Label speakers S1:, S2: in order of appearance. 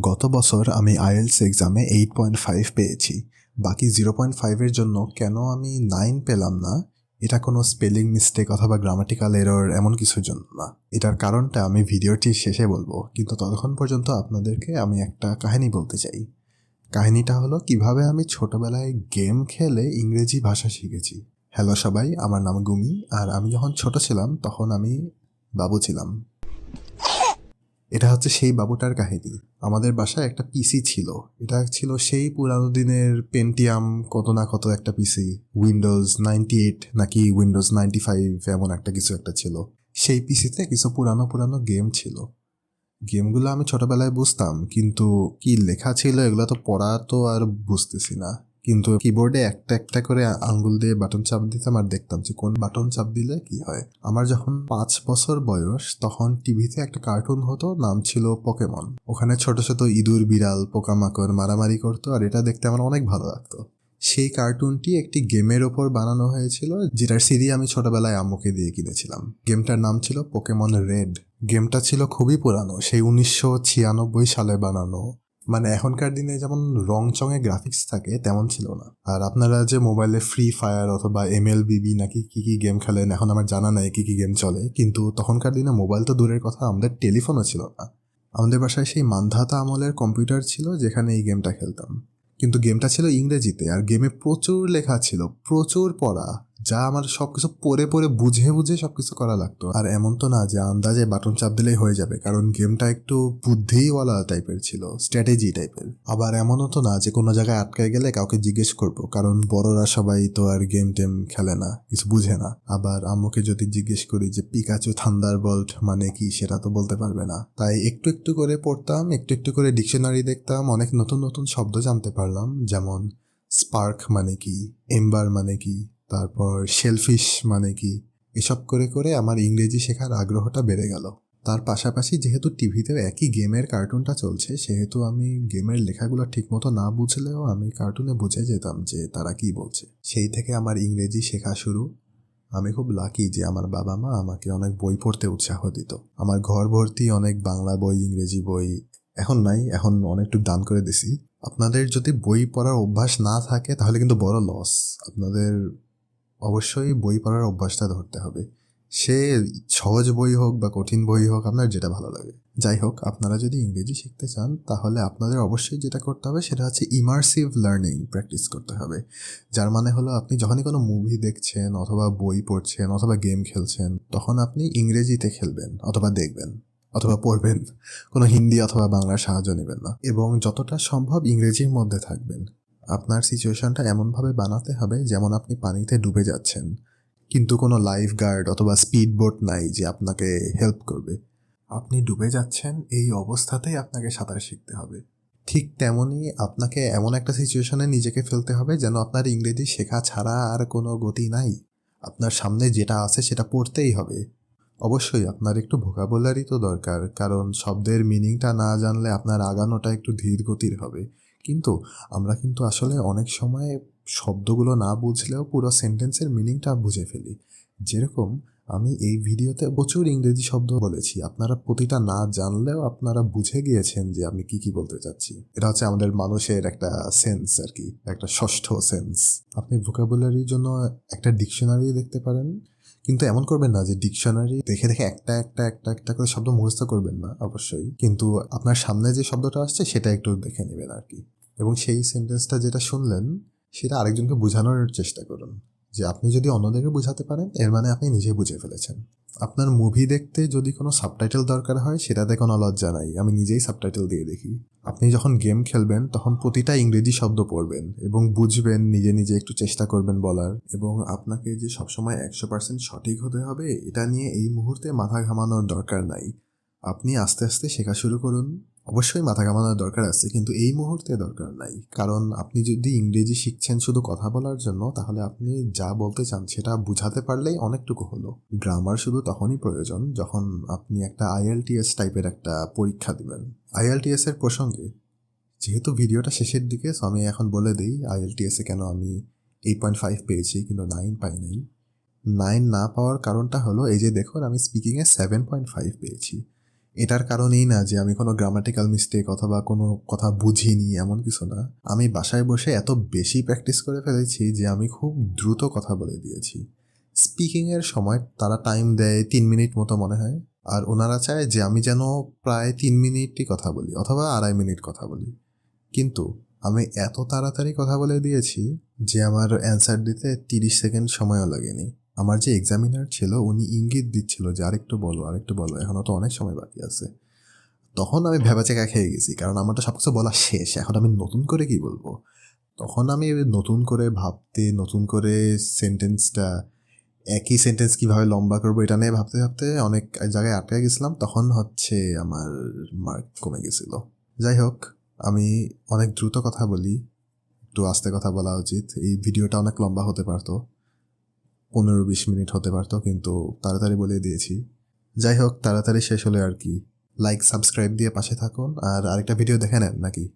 S1: গত বছর আমি আইএলস এক্সামে এইট পয়েন্ট ফাইভ পেয়েছি। বাকি জিরো পয়েন্ট ফাইভের জন্য কেন আমি নাইন পেলাম না? এটা কোনো স্পেলিং মিস্টেক অথবা গ্রামাটিক্যাল এরর এমন কিছুর জন্য না। এটার কারণটা আমি ভিডিওটির শেষে বলব, কিন্তু ততক্ষণ পর্যন্ত আপনাদেরকে আমি একটা কাহিনী বলতে চাই। কাহিনীটা হলো কীভাবে আমি ছোটবেলায় গেম খেলে ইংরেজি ভাষা শিখেছি। হ্যালো সবাই, আমার নাম গুমি, আর আমি যখন ছোট ছিলাম তখন আমি বাবু ছিলাম। এটা হচ্ছে সেই বাবুটার কাহিনী। আমাদের বাসায় একটা পিসি ছিল। এটা ছিল সেই পুরানো দিনের পেন্টিয়াম কত না কত একটা পিসি উইন্ডোজ নাইনটি এইট নাকি উইন্ডোজ নাইনটি ফাইভ এমন একটা কিছু একটা ছিল। সেই পিসিতে কিছু পুরানো পুরানো গেম ছিল। গেমগুলো আমি ছোটবেলায় বুঝতাম, কিন্তু কি লেখা ছিল এগুলো তো পড়া তো আর বুঝতেছি না। কিন্তু কিবোর্ডে একটা একটা করে আঙ্গুল দিয়ে বাটন চাপ দিতাম আর দেখতাম যে কোন বাটন চাপ দিলে কি হয়। আমার যখন পাঁচ বছর বয়স, তখন টিভিতে একটা কার্টুন হতো, নাম ছিল পকেমন ওখানে ছোট ছোট ইঁদুর, বিড়াল, পোকামাকড় মারামারি করতো আর এটা দেখতে আমার অনেক ভালো লাগতো। সেই কার্টুনটি একটি গেমের ওপর বানানো হয়েছিল, যেটার সিডি আমি ছোটবেলায় আম্মুকে দিয়ে কিনেছিলাম। গেমটার নাম ছিল পোকেমন রেড গেমটা ছিল খুবই পুরানো, সেই উনিশশো ছিয়ানব্বই সালে বানানো। মানে এখনকার দিনে যেমন রং চঙে গ্রাফিক্স থাকে, তেমন ছিল না। আর আপনারা যে মোবাইলে ফ্রি ফায়ার অথবা এম এল বিবি নাকি কি কি গেম খেলেন, এখন আমার জানা নাই কি কি গেম চলে, কিন্তু তখনকার দিনে মোবাইল তো দূরের কথা, আমাদের টেলিফোনও ছিল না। আমাদের বাসায় সেই মান্ধাতা আমলের কম্পিউটার ছিল যেখানে এই গেমটা খেলতাম। কিন্তু গেমটা ছিল ইংরেজিতে, আর গেমে প্রচুর লেখা ছিল, প্রচুর পড়া। যা আমার সবকিছু পরে পরে বুঝে বুঝে সবকিছু করা লাগতো। আর এমন তো না যে আন্দাজে বাটন চাপ দিলেই হয়ে যাবে, কারণ গেমটা একটু বুদ্ধিওয়ালা টাইপের ছিল, স্ট্র্যাটেজি টাইপের। আবার এমনও তো না যে কোনো জায়গায় আটকে গেলে কাউকে জিজ্ঞেস করব, কারণ বড়রা সবাই তো আর গেম টেম খেলে না, কিছু বুঝে না। আবার আম্মুকে যদি জিজ্ঞেস করি যে পিকাচু থান্ডার বল্ট মানে কি, সেটা তো বলতে পারবে না। তাই একটু একটু করে পড়তাম, একটু একটু করে ডিকশনারি দেখতাম, অনেক নতুন নতুন শব্দ জানতে পারলাম, যেমন স্পার্ক মানে কি, এম্বার মানে কি তারপর শেলফিশ মানে কি? এসব করে করে আমার ইংরেজি শেখার আগ্রহটা বেড়ে গেল। তার পাশাপাশি যেহেতু টিভিতেও একই গেমের কার্টুনটা চলছে, সেহেতু আমি গেমের লেখাগুলো ঠিকমতো না বুঝলেও আমি কার্টুনে বুঝে যেতাম যে তারা কি বলছে। সেই থেকে আমার ইংরেজি শেখা শুরু। আমি খুব লাকি যে আমার বাবা মা আমাকে অনেক বই পড়তে উৎসাহ দিত। আমার ঘর ভর্তি অনেক বাংলা বই, ইংরেজি বই, এখন নাই, এখন অনেকটু দান করে দিছি। আপনাদের যদি বই পড়ার অভ্যাস না থাকে, তাহলে কিন্তু বড় লস আপনাদের অবশ্যই বই পড়ার অভ্যাসটা ধরতে হবে। সে সহজ বই হোক বা কঠিন বই হোক, আপনার যেটা ভালো লাগে। যাই হোক, আপনারা যদি ইংরেজি শিখতে চান, তাহলে আপনাদের অবশ্যই যেটা করতে হবে, সেটা হচ্ছে ইমার্সিভ লার্নিং প্র্যাকটিস করতে হবে। যার মানে হলো, আপনি যখনই কোনো মুভি দেখছেন অথবা বই পড়ছেন অথবা গেম খেলছেন, তখন আপনি ইংরেজিতে খেলবেন অথবা দেখবেন অথবা পড়বেন। কোনো হিন্দি অথবা বাংলার সাহায্য নেবেন না। এবং যতটা সম্ভব ইংরেজির মধ্যে থাকবেন। আপনার সিচুয়েশনটা এমনভাবে বানাতে হবে যেমন আপনি পানিতে ডুবে যাচ্ছেন। কিন্তু কোনো লাইফ গার্ড অথবা স্পিড বোট নাই যে আপনাকে হেল্প করবে। আপনি ডুবে যাচ্ছেন, এই অবস্থাতেই আপনাকে সাঁতার শিখতে হবে। ঠিক তেমনই আপনাকে এমন একটা সিচুয়েশনে নিজেকে ফেলতে হবে যেন আপনার ইংরেজি শেখা ছাড়া আর কোনো গতি নাই। আপনার সামনে যেটা আছে সেটা পড়তেই হবে। অবশ্যই আপনার একটু ভোকাবুলারি তো দরকার, কারণ শব্দের মিনিংটা না জানলে আপনার আগানোটা একটু ধীর গতির হবে। কিন্তু আমরা কিন্তু আসলে অনেক সময় শব্দগুলো না বুঝলেও পুরো সেন্টেন্সের মিনিংটা বুঝে ফেলি। যেরকম আমি এই ভিডিওতে প্রচুর ইংরেজি শব্দ বলেছি, আপনারা প্রতিটা না জানলেও আপনারা বুঝে গিয়েছেন যে আমি কি কি বলতে চাচ্ছি। এটা হচ্ছে আমাদের মানুষের একটা সেন্স আর কি, একটা ষষ্ঠ সেন্স। আপনি ভোকাবুলারির জন্য একটা ডিকশনারি দেখতে পারেন কিন্তু এমন করবেন না যে ডিকশনারি দেখে দেখে একটা একটা একটা একটা করে শব্দ মুখস্থ করবেন না অবশ্যই। কিন্তু আপনার সামনে যে শব্দটা আসছে সেটা একটু দেখে নেবেন আর কি এবং সেই সেন্টেন্সটা যেটা শুনলেন, সেটা আরেকজনকে বোঝানোর চেষ্টা করুন। যে আপনি যদি অন্যদেরকে বোঝাতে পারেন, এর মানে আপনি নিজে বুঝে ফেলেছেন। আপনার মুভি দেখতে যদি কোনো সাবটাইটেল দরকার হয়, সেটাতে কোনো লজ্জা নাই। আমি নিজেই সাবটাইটেল দিয়ে দেখি। আপনি যখন গেম খেলবেন, তখন প্রতিটা ইংরেজি শব্দ পড়বেন এবং বুঝবেন, নিজে নিজে একটু চেষ্টা করবেন বলার এবং আপনাকে যে সবসময় একশো পার্সেন্ট সঠিক হতে হবে, এটা নিয়ে এই মুহূর্তে মাথা ঘামানোর দরকার নাই। আপনি আস্তে আস্তে শেখা শুরু করুন। অবশ্যই মাথা ঘামানোর দরকার আছে, কিন্তু এই মুহূর্তে দরকার নাই। কারণ আপনি যদি ইংরেজি শিখছেন শুধু কথা বলার জন্য, তাহলে আপনি যা বলতে চান সেটা বুঝাতে পারলেই অনেকটুকু হলো। গ্রামার শুধু তখনই প্রয়োজন যখন আপনি একটা আইএলটিএস টাইপের একটা পরীক্ষা দিবেন। আইএলটিএস এর প্রসঙ্গে, যেহেতু ভিডিওটা শেষের দিকে, so আমি এখন বলে দিই আইএলটিএস এ কেন আমি এইট পয়েন্ট ফাইভ পেয়েছি, কিন্তু নাইন পাই নাই। নাইন না পাওয়ার কারণটা হলো, এই যে দেখুন, আমি স্পিকিংয়ে সেভেন পয়েন্ট ফাইভ পেয়েছি। এটার কারণেই না যে আমি কোনো গ্রামাটিক্যাল মিস্টেক অথবা কোনো কথা বুঝিনি, এমন কিছু না। আমি বাসায় বসে এত বেশি প্র্যাকটিস করে ফেলেছি যে আমি খুব দ্রুত কথা বলে দিয়েছি। স্পিকিংয়ের সময় তারা টাইম দেয় তিন মিনিট মতো মনে হয়। আর ওনারা চায় যে আমি যেন প্রায় তিন মিনিটই কথা বলি অথবা আড়াই মিনিট কথা বলি। কিন্তু আমি এত তাড়াতাড়ি কথা বলে দিয়েছি যে আমার অ্যান্সার দিতে তিরিশ সেকেন্ড সময়ও লাগেনি। আমার যে এক্সামিনার ছিল, উনি ইঙ্গিত দিচ্ছিল যে, আরেকটু বলো আরেকটু বলো এখনও তো অনেক সময় বাকি আছে। তখন আমি ভেবাচেকা খেয়ে গেছি, কারণ আমার তো সব কিছু বলা শেষ, এখন আমি নতুন করে কি বলব? তখন আমি নতুন করে ভাবতে, নতুন করে সেন্টেন্সটা একই সেন্টেন্স কীভাবে লম্বা করব, এটা নিয়ে ভাবতে ভাবতে অনেক জায়গায় আটকে গেছিলাম। তখন হচ্ছে আমার মার্ক কমে গেছিল। যাই হোক, আমি অনেক দ্রুত কথা বলি, একটু আস্তে কথা বলা উচিত। এই ভিডিওটা অনেক লম্বা হতে পারতো। পনেরো বিশ মিনিট হতে পারতো, কিন্তু তাড়াতাড়ি বলে দিয়েছি। যাই হোক, তাড়াতাড়ি শেষ হলে আর কি। লাইক সাবস্ক্রাইব দিয়ে পাশে থাকুন। আর আরেকটা ভিডিও দেখে নেন নাকি?